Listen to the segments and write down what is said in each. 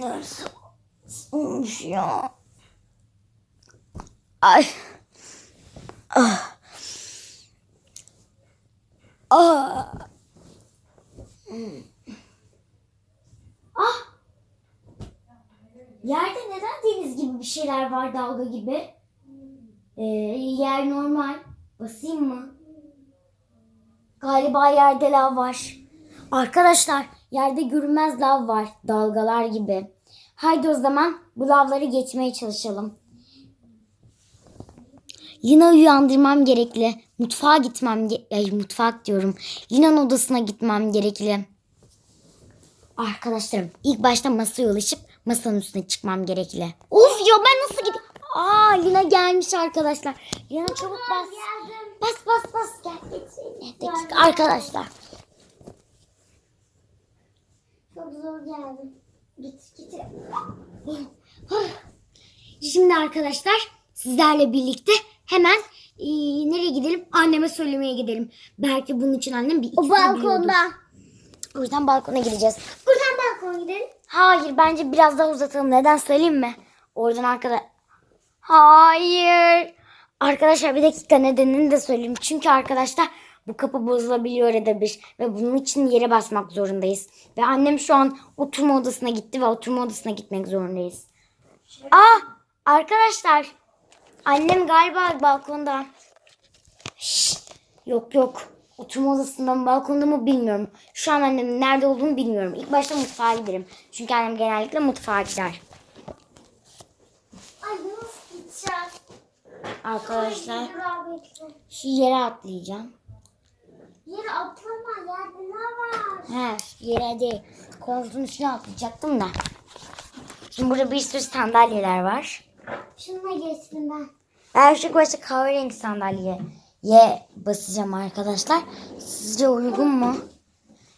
Neresi olmuş ya? Ay. Ah. Ah. Ah. Yerde neden deniz gibi bir şeyler var dalga gibi? Ee, yer normal. Basayım mı? Galiba yerde lav var. Arkadaşlar yerde görünmez lav var. Dalgalar gibi. Haydi o zaman bu lavları geçmeye çalışalım. Lina'yı uyandırmam gerekli. Mutfağa gitmem ge- Ay, mutfak diyorum. Lina'nın odasına gitmem gerekli. Arkadaşlarım ilk başta masaya ulaşıp masanın üstüne çıkmam gerekli. Of ya ben nasıl gideyim? Aa Lina gelmiş arkadaşlar. Lina çabuk bas. Bas bas bas gel. Dakika arkadaşlar. Çok zor geldim. Git git. Şimdi arkadaşlar sizlerle birlikte hemen e, nereye gidelim? Anneme söylemeye gidelim. Belki bunun için annem bir O balkonda. O yüzden balkona gideceğiz. Buradan balkona gidelim. Hayır bence biraz daha uzatalım. Neden söyleyeyim mi? Oradan arkada... Hayır. Arkadaşlar bir dakika nedenini de söyleyeyim. Çünkü arkadaşlar bu kapı bozulabiliyor edebilir. Ve bunun için yere basmak zorundayız. Ve annem şu an oturma odasına gitti ve oturma odasına gitmek zorundayız. Aa arkadaşlar. Annem galiba balkonda. Şşş, yok yok. Oturma odasında mı balkonda mı bilmiyorum. Şu an annemin nerede olduğunu bilmiyorum. İlk başta mutfağa giderim. Çünkü annem genellikle mutfağa gider. Ay nasıl gideceğiz? Arkadaşlar şu yere atlayacağım. Yere atlama yerde ne var? He yere değil. Koltuğun üstüne atlayacaktım da. Şimdi burada bir sürü sandalyeler var. Şununla geçtim ben. Ben şu başta kahverengi sandalyeye basacağım arkadaşlar. Sizce uygun mu?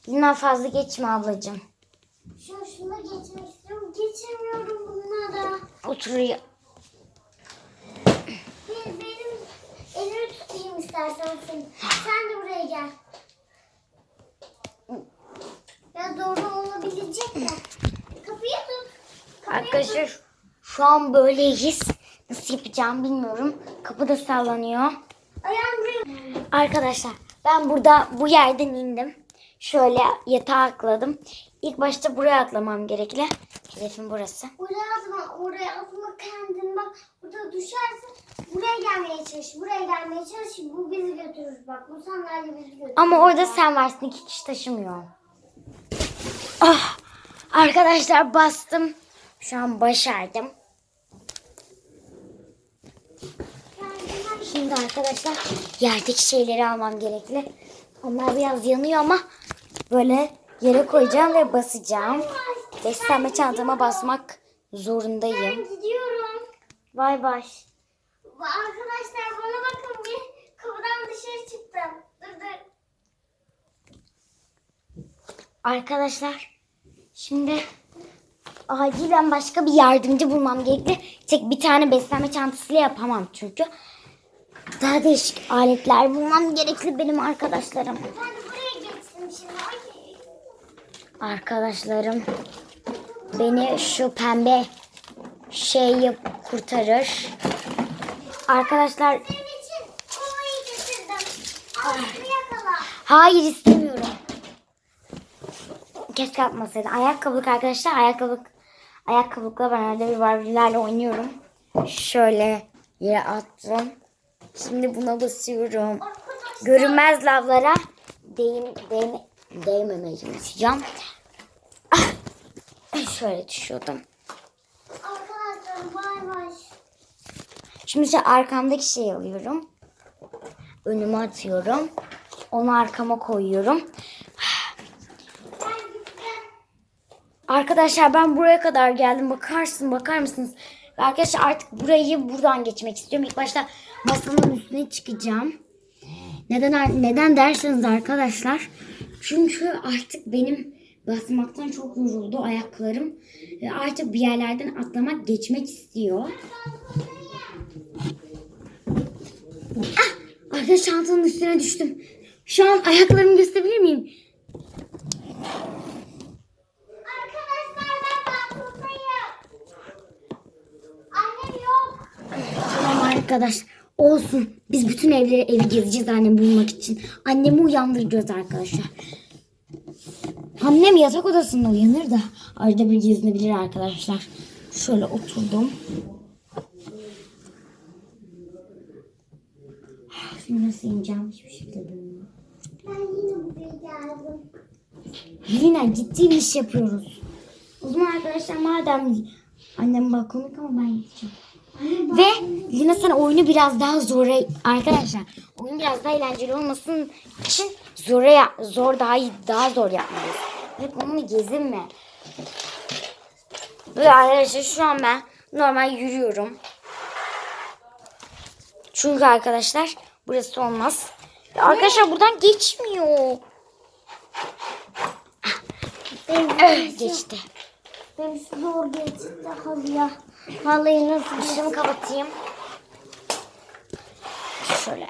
Lina fazla geçme ablacığım. Şu şuna geçmek istiyorum. Geçemiyorum bunlara. Oturuyor. Bir benim elimi tutayım istersen seni. Sen de buraya gel. Ya doğru olabilecek mi? Kapıyı tut. Kapıyı Arkadaşlar şu an böyleyiz. Nasıl yapacağım bilmiyorum. Kapı da sallanıyor. Arkadaşlar ben burada bu yerden indim. Şöyle yatağa atladım. İlk başta buraya atlamam gerekli. Hedefim burası. Oraya atma, oraya atma kendin bak. Burada düşersin. Buraya gelmeye çalış, buraya gelmeye çalış. Bu bizi götürür bak. Bu sandalye bizi götürür. Ama orada sen varsın iki kişi taşımıyor. Ah, arkadaşlar bastım. Şu an başardım. Şimdi arkadaşlar yerdeki şeyleri almam gerekli. Onlar biraz yanıyor ama böyle yere koyacağım ve basacağım. Beslenme çantama basmak zorundayım. Ben gidiyorum. Bay bay. Arkadaşlar bana bakın bir kapıdan dışarı çıktım. Dur dur. Arkadaşlar şimdi acilen başka bir yardımcı bulmam gerekli. Tek bir tane beslenme çantasıyla yapamam çünkü. Daha değişik aletler bulmam gerekli benim arkadaşlarım. Ben buraya geçtim şimdi. Arkadaşlarım beni şu pembe şey kurtarır. Arkadaşlar yakala. hayır istemiyorum. Keşke atmasaydı. Ayakkabılık arkadaşlar. Ayakkabılık ayakkabılıkla ben arada bir Barbie'lerle oynuyorum. Şöyle yere attım. Şimdi buna basıyorum. Görünmez lavlara değim, değme, değmemeye çalışacağım. Ah, Şöyle düşüyordum. Arkadaşlar bay bay. Şimdi şu arkamdaki şeyi alıyorum. Önüme atıyorum. Onu arkama koyuyorum. Ben gittim. Arkadaşlar ben buraya kadar geldim. Bakarsın bakar mısınız? Arkadaşlar artık burayı buradan geçmek istiyorum. İlk başta masanın üstüne çıkacağım. Neden neden derseniz arkadaşlar. Çünkü artık benim basmaktan çok yoruldu ayaklarım. Ve artık bir yerlerden atlamak geçmek istiyor. Ah! Arkadaşlar çantanın üstüne düştüm. Şu an ayaklarımı gösterebilir miyim? Arkadaşlar ben Arkadaş olsun. Biz bütün evleri evi gezeceğiz annem bulmak için. Annemi uyandıracağız arkadaşlar. Annem yatak odasında uyanır da arada bir gezinebilir arkadaşlar. Şöyle oturdum. Şimdi nasıl ineceğim hiçbir şekilde bilmiyorum. Ben yine buraya geldim. Lina ciddi bir iş yapıyoruz. O zaman arkadaşlar madem annem balkonluk ama ben gideceğim. Ve Lina sen oyunu biraz daha zora arkadaşlar oyun biraz daha eğlenceli olmasın için zora zor daha iyi daha zor yapmalıyız. Hep onu gezinme. Ve arkadaşlar şu an ben normal yürüyorum. Çünkü arkadaşlar burası olmaz. Ya Arkadaşlar buradan geçmiyor. Benim Geçti. Benim zor geçti halıya. Halıyı nasıl Dişimi kapatayım. Şöyle.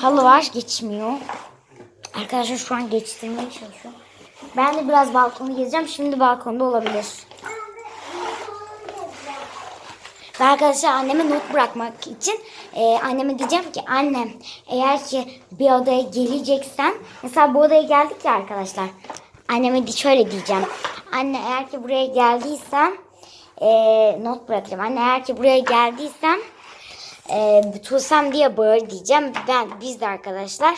Halı var geçmiyor. Arkadaşlar şu an geçtirmeye çalışıyorum. Ben de biraz balkonu gezeceğim. Şimdi balkonda olabilir. Ve arkadaşlar anneme not bırakmak için e, anneme diyeceğim ki annem eğer ki bir odaya geleceksen mesela bu odaya geldik ya arkadaşlar anneme şöyle diyeceğim. Anne eğer ki buraya geldiysen e, not bırakacağım anne eğer ki buraya geldiysen e, Tuğsem diye bağır diyeceğim. Ben biz de arkadaşlar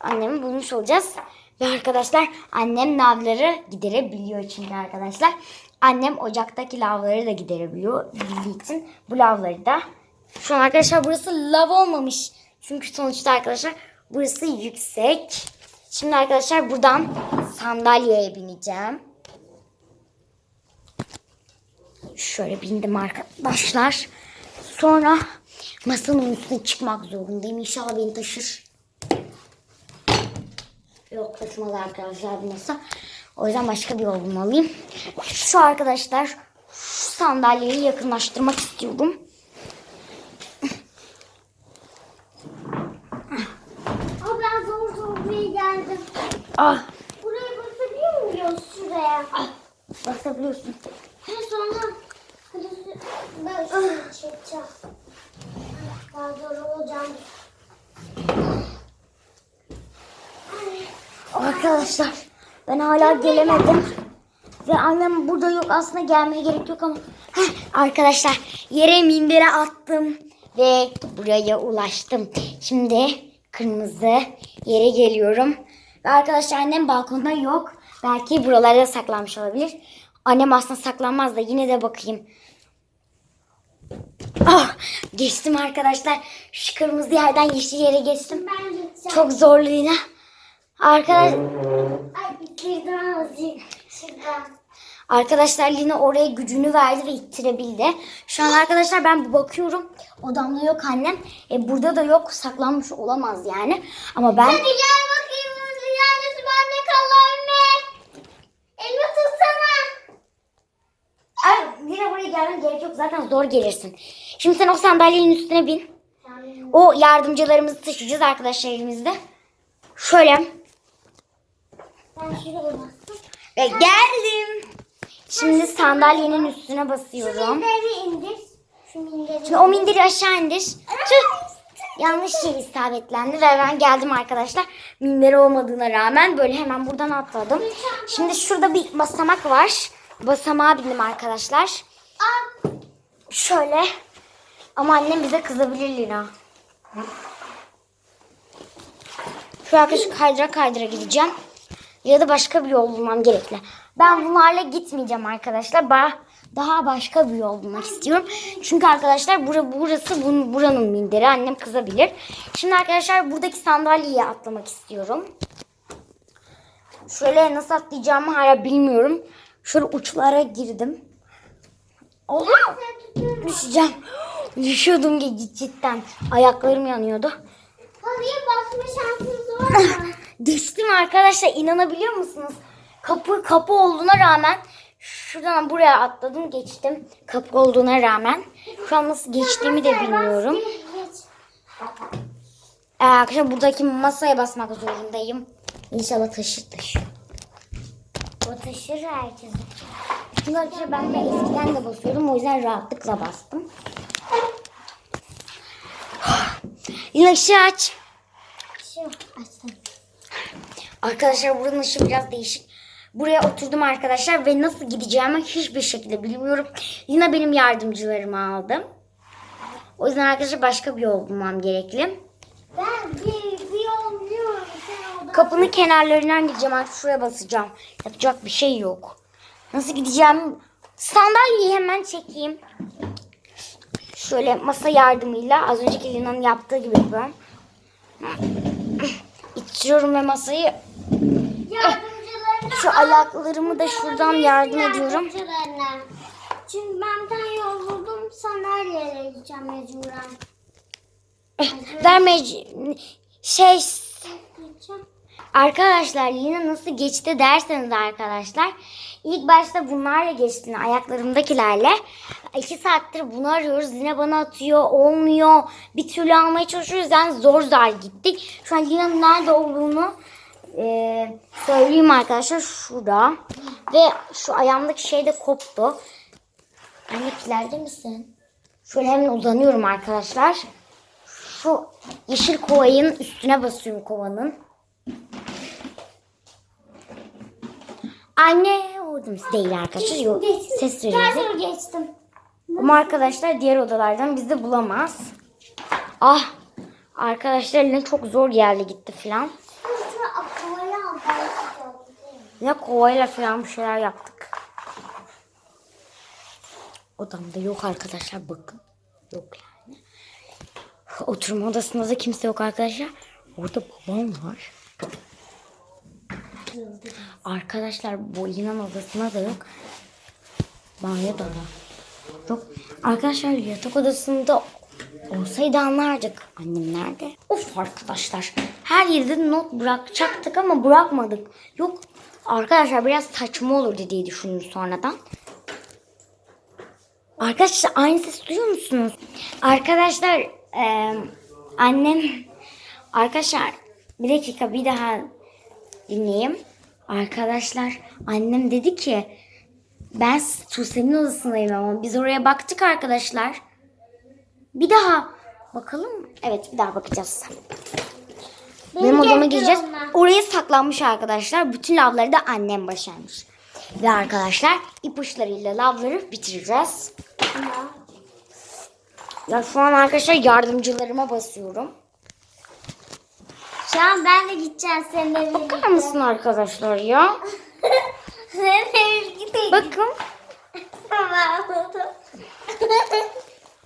annemi bulmuş olacağız. Ve arkadaşlar annem lavları giderebiliyor çünkü arkadaşlar. Annem ocaktaki lavları da giderebiliyor bildiği için. Bu lavları da şu an arkadaşlar burası lav olmamış. Çünkü sonuçta arkadaşlar burası yüksek. Şimdi arkadaşlar buradan sandalyeye bineceğim şöyle bindim arkadaşlar sonra masanın üstüne çıkmak zorundayım inşallah beni taşır Yok taşımalı arkadaşlar bu masa. O yüzden başka bir yol bulmalıyım. Şu arkadaşlar şu sandalyeyi yakınlaştırmak istiyorum. Ben zor zor buraya geldim. Ah, şuraya? basabiliyorsun. Ha sonra hadi ben şunu çekeceğim. Daha zor olacağım. Arkadaşlar ben hala gelemedim. Ve annem burada yok aslında gelmeye gerek yok ama. Heh, arkadaşlar yere mindere attım. Ve buraya ulaştım. Şimdi kırmızı yere geliyorum. Ve arkadaşlar annem balkonda yok. Belki buralarda saklanmış olabilir. Annem aslında saklanmaz da yine de bakayım. Ah, geçtim arkadaşlar. Şu kırmızı yerden yeşil yere geçtim. Ben gideceğim. Çok zorlu yine. Arkadaş, Ay bitirdim azıcık. Şuradan. arkadaşlar Lina oraya gücünü verdi ve ittirebildi. Şu an arkadaşlar ben bakıyorum. Odamda yok annem. E, burada da yok. Saklanmış olamaz yani. Ama ben... Hadi gel bakayım. Rüyacısı bende kal anne. Elimi tutsana. Ay, Lina buraya gelmen gerek yok. Zaten zor gelirsin. Şimdi sen o sandalyenin üstüne bin. O yardımcılarımızı taşıyacağız arkadaşlar elimizde. Şöyle. Ben şuraya bastım. Ve geldim. Şimdi sandalyenin üstüne basıyorum. Minderi indir. Şu minderi. Şimdi o minderi aşağı indir. Tüh. Yanlış şey isabetlendi ve ben geldim arkadaşlar. Minderi olmadığına rağmen böyle hemen buradan atladım. Şimdi şurada bir basamak var. Basamağa bindim arkadaşlar. Şöyle. Ama annem bize kızabilir Lina. Şu arkadaşı kaydıra kaydıra gideceğim. Ya da başka bir yol bulmam gerekli. Ben bunlarla gitmeyeceğim arkadaşlar. Ba- Daha başka bir yol bulmak istiyorum. Çünkü arkadaşlar bura, burası bun- buranın minderi. Annem kızabilir. Şimdi arkadaşlar buradaki sandalyeye atlamak istiyorum. Şöyle nasıl atlayacağımı hala bilmiyorum. Şöyle uçlara girdim. Oldu mu? Düşeceğim. Düşüyordum cidden. Ayaklarım yanıyordu. Halıya basma şansınız var mı? Geçtim arkadaşlar inanabiliyor musunuz? Kapı kapı olduğuna rağmen şuradan buraya atladım geçtim. Kapı olduğuna rağmen. Şu an nasıl geçtiğimi de bilmiyorum. Ee, arkadaşlar buradaki masaya basmak zorundayım. İnşallah taşır taşır. Batışır herkese. Bunları ben de eskiden de basıyordum. O yüzden rahatlıkla bastım. Yine ışığı aç. Işığı açtım. Arkadaşlar buranın ışığı biraz değişik. Buraya oturdum arkadaşlar ve nasıl gideceğimi hiçbir şekilde bilmiyorum. Yine benim yardımcılarımı aldım. O yüzden arkadaşlar başka bir yol bulmam gerekli. Kapının kenarlarından gideceğim artık şuraya basacağım. Yapacak bir şey yok. Nasıl gideceğim? Sandalyeyi hemen çekeyim. Şöyle masa yardımıyla az önceki Lina'nın yaptığı gibi yapıyorum. İttiriyorum ve masayı şu ayaklarımı da şuradan yardım ediyorum. Çünkü ben yol buldum. Sandalyeye gideceğim mecburen. Vermeci şey Gideceğim. Arkadaşlar Lina nasıl geçti derseniz arkadaşlar. ilk başta bunlarla geçtiğini ayaklarımdakilerle. iki saattir bunu arıyoruz. Lina bana atıyor olmuyor. Bir türlü almaya çalışıyoruz. Yani zor zor gittik. Şu an Lina'nın nerede olduğunu e, söyleyeyim arkadaşlar. Şurada. Ve şu ayağımdaki şey de koptu. Anne kilerde misin? Şöyle hemen uzanıyorum arkadaşlar. Şu yeşil kovayın üstüne basıyorum kovanın. Anne ordumuz değil arkadaşlar. Yok, Geçtim. ses veriyoruz. geçtim. Ama arkadaşlar diğer odalardan bizi bulamaz. Ah arkadaşlar eline çok zor geldi gitti filan. Ya kovayla falan bir şeyler yaptık. Odamda yok arkadaşlar bakın. Yok yani. Oturma odasında da kimse yok arkadaşlar. Orada babam var. Arkadaşlar bu inan odasına da yok. Banyoda da. Yok. Arkadaşlar yatak odasında olsaydı anlardık. Annem nerede? Of arkadaşlar. Her yerde not bırakacaktık ama bırakmadık. Yok. Arkadaşlar biraz saçma olurdu diye düşündüm sonradan. Arkadaşlar aynı ses duyuyor musunuz? Arkadaşlar eee, annem arkadaşlar bir dakika bir daha dinleyeyim. Arkadaşlar annem dedi ki ben Tuğsem'in odasındayım ama biz oraya baktık arkadaşlar. Bir daha bakalım. Evet bir daha bakacağız. Benim odama gireceğiz. Oraya saklanmış arkadaşlar. Bütün lavları da annem başarmış. Ve arkadaşlar ipuçlarıyla lavları bitireceğiz. Ya şu an arkadaşlar yardımcılarıma basıyorum. Şu an ben de gideceğim seninle birlikte. Bakar mısın arkadaşlar ya? Seninle birlikte. Bakın.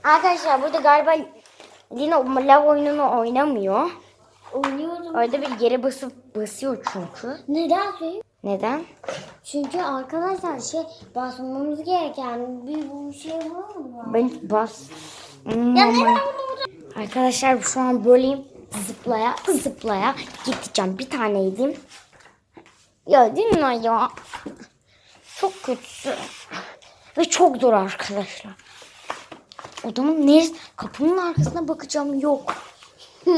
Arkadaşlar burada galiba Lina lav oyununu oynamıyor. Oynuyorum. Orada bir yere basıp basıyor çünkü. Neden? Neden? Çünkü arkadaşlar şey basmamız gereken bir bu şey var mı? Ben bas. Hmm, Ya ama- neden Arkadaşlar şu an böyleyim. Zıplaya zıplaya gideceğim. Bir tane yedim. Ya Lina ya. Çok kötü. Ve çok zor arkadaşlar. Odamın neresi? Kapının arkasına bakacağım. Yok.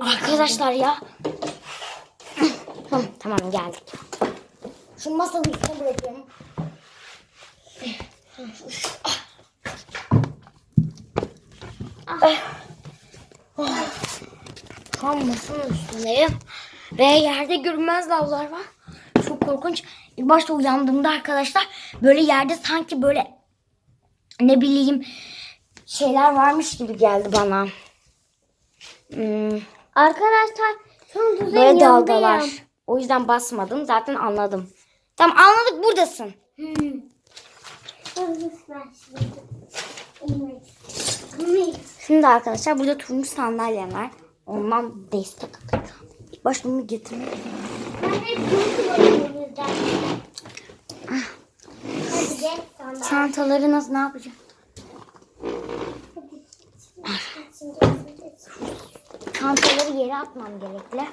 Arkadaşlar ya. Hı, tamam geldik. Şu masanın üstüne bırakıyorum. Şu an masanın üstündeyim. Ve yerde görünmez lavlar var. Çok korkunç. İlk başta uyandığımda arkadaşlar böyle yerde sanki böyle ne bileyim şeyler varmış gibi geldi bana. Hmm. Arkadaşlar şu an Böyle dalgalar. O yüzden basmadım. Zaten anladım. Tamam anladık buradasın. Hmm. Şimdi. Arkadaşlar burada turuncu sandalye var. Ondan destek alacağım. İlk başta bunu getirmek. Çantaları nasıl ne yapacağım? Çantaları yere atmam gerekli.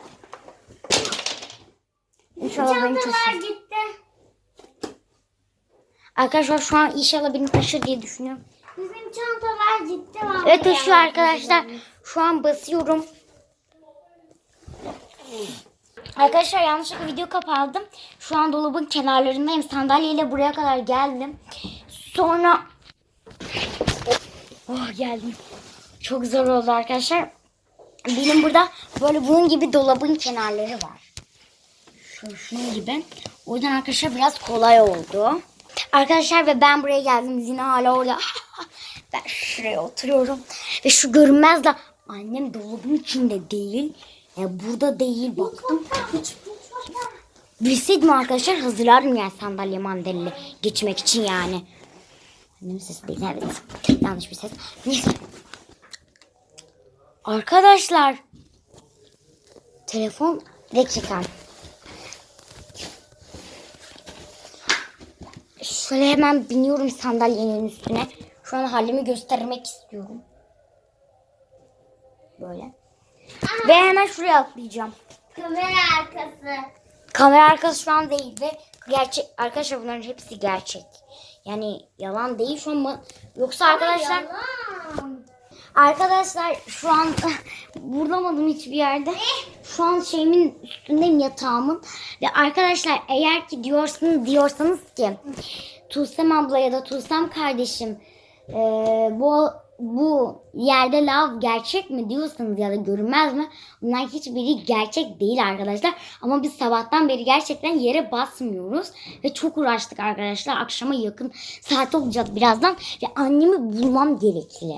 İnşallah beni taşır. gitti. Arkadaşlar şu an inşallah beni taşır diye düşünüyorum. Bizim çantalar gitti. vallahi Evet taşıyor arkadaşlar. Şu an basıyorum. Arkadaşlar yanlışlıkla video kapattım. Şu an dolabın kenarlarındayım. Sandalyeyle buraya kadar geldim. Sonra oh geldim. Çok zor oldu arkadaşlar. Benim burada böyle bunun gibi dolabın kenarları var. Şu şunun gibi. O yüzden arkadaşlar biraz kolay oldu. Arkadaşlar ve ben buraya geldim. Zina hala orada. ben şuraya oturuyorum. Ve şu görünmez la annem dolabın içinde değil. Ya burada değil baktım. Hiç Bilseydim arkadaşlar hazırlardım yani sandalye mandalye geçmek için yani. Annemin sesi değil evet. Yanlış bir ses. Neyse. Arkadaşlar. Telefon dakika. Şöyle hemen biniyorum sandalyenin üstüne. Şu an halimi göstermek istiyorum. Böyle. Ve hemen şuraya atlayacağım. Kamera arkası. Kamera arkası şu an değil ve gerçek arkadaşlar bunların hepsi gerçek. Yani yalan değil şu an? Yoksa arkadaşlar Yalan. arkadaşlar şu an bulamadım hiçbir yerde. Şu an şeyimin üstündeyim yatağımın ve arkadaşlar eğer ki diyorsunuz diyorsanız ki Tuğsem abla ya da Tuğsem kardeşim eee, bu bu yerde lav gerçek mi diyorsanız ya da görünmez mi? Bunlar hiçbiri gerçek değil arkadaşlar. Ama biz sabahtan beri gerçekten yere basmıyoruz. Ve çok uğraştık arkadaşlar. Akşama yakın saat olacak birazdan. Ve annemi bulmam gerekli.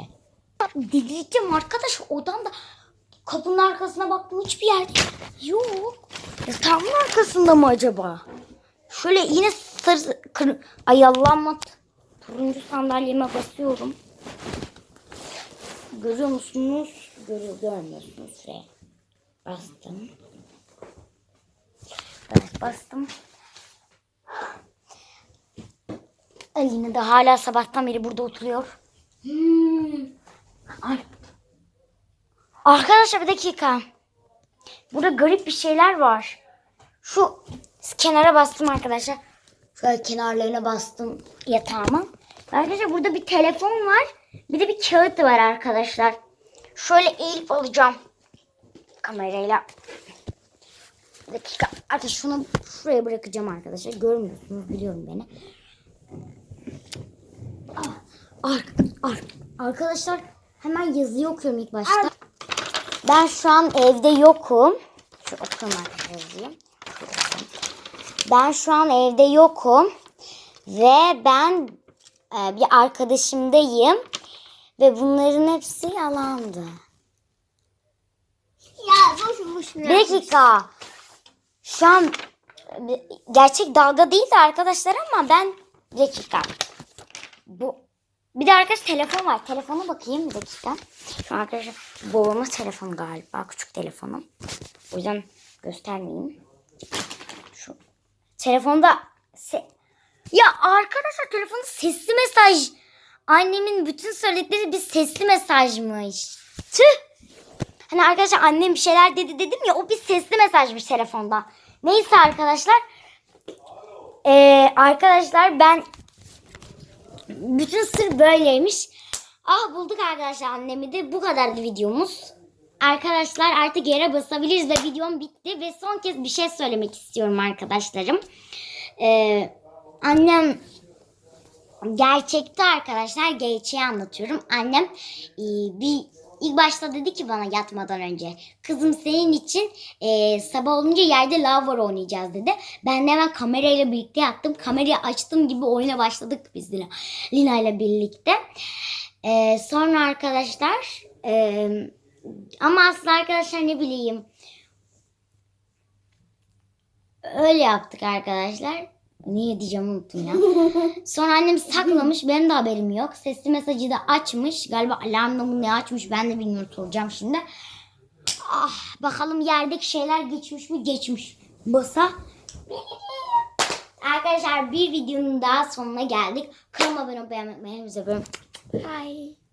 Delireceğim arkadaş odamda kapının arkasına baktım hiçbir yerde yok. Yatağımın arkasında mı acaba? Şöyle yine sarı kır, ay Allah'ım turuncu sandalyeme basıyorum. Görüyor musunuz? Görüyor, görmüyorsunuz. Şuraya bastım. Evet bastım. Ay, yine de hala sabahtan beri burada oturuyor. Hmm. Ay. Arkadaşlar bir dakika. Burada garip bir şeyler var. Şu kenara bastım arkadaşlar. Şöyle kenarlarına bastım yatağımın. Arkadaşlar burada bir telefon var. Bir de bir kağıt var arkadaşlar. Şöyle eğilip alacağım. Kamerayla. Bir dakika. Arkadaşlar şunu şuraya bırakacağım arkadaşlar. Görmüyorsunuz biliyorum beni. Ah, ar- ar- arkadaşlar hemen yazıyı okuyorum ilk başta. Ben şu an evde yokum. Şu arkadaşlar yazıyı. Ben şu an evde yokum. Ve ben e, bir arkadaşımdayım. Ve bunların hepsi yalandı. Ya boş boş. Bir dakika. Şu an e, gerçek dalga değil de arkadaşlar ama ben bir dakika. Bu bir de arkadaş telefon var. Telefona bakayım bir dakika. Şu an arkadaşlar babamın telefonu galiba. Küçük telefonum. O yüzden göstermeyeyim. Şu telefonda se- ya arkadaşlar telefonda sesli mesaj. Annemin bütün söyledikleri bir sesli mesajmış. Tüh. Hani arkadaşlar annem bir şeyler dedi dedim ya o bir sesli mesajmış telefonda. Neyse arkadaşlar. Ee, arkadaşlar ben bütün sır böyleymiş. Ah bulduk arkadaşlar annemi de bu kadardı videomuz. Arkadaşlar artık yere basabiliriz ve videom bitti ve son kez bir şey söylemek istiyorum arkadaşlarım. Ee, annem gerçekte arkadaşlar gerçeği anlatıyorum. Annem e, bir ilk başta dedi ki bana yatmadan önce kızım senin için e, sabah olunca yerde lav var oynayacağız dedi. Ben de hemen kamerayla birlikte yattım. Kamerayı açtım gibi oyuna başladık biz Lina, Lina ile birlikte. E, sonra arkadaşlar e, ama aslında arkadaşlar ne bileyim öyle yaptık arkadaşlar. Niye diyeceğim unuttum ya. Sonra annem saklamış. Benim de haberim yok. Sesli mesajı da açmış. Galiba alarmla mı ne açmış ben de bilmiyorum soracağım şimdi. Ah, bakalım yerdeki şeyler geçmiş mi? Geçmiş. Basa. Arkadaşlar bir videonun daha sonuna geldik. Kanalıma abone olmayı unutmayın. Bize böyle. Bye.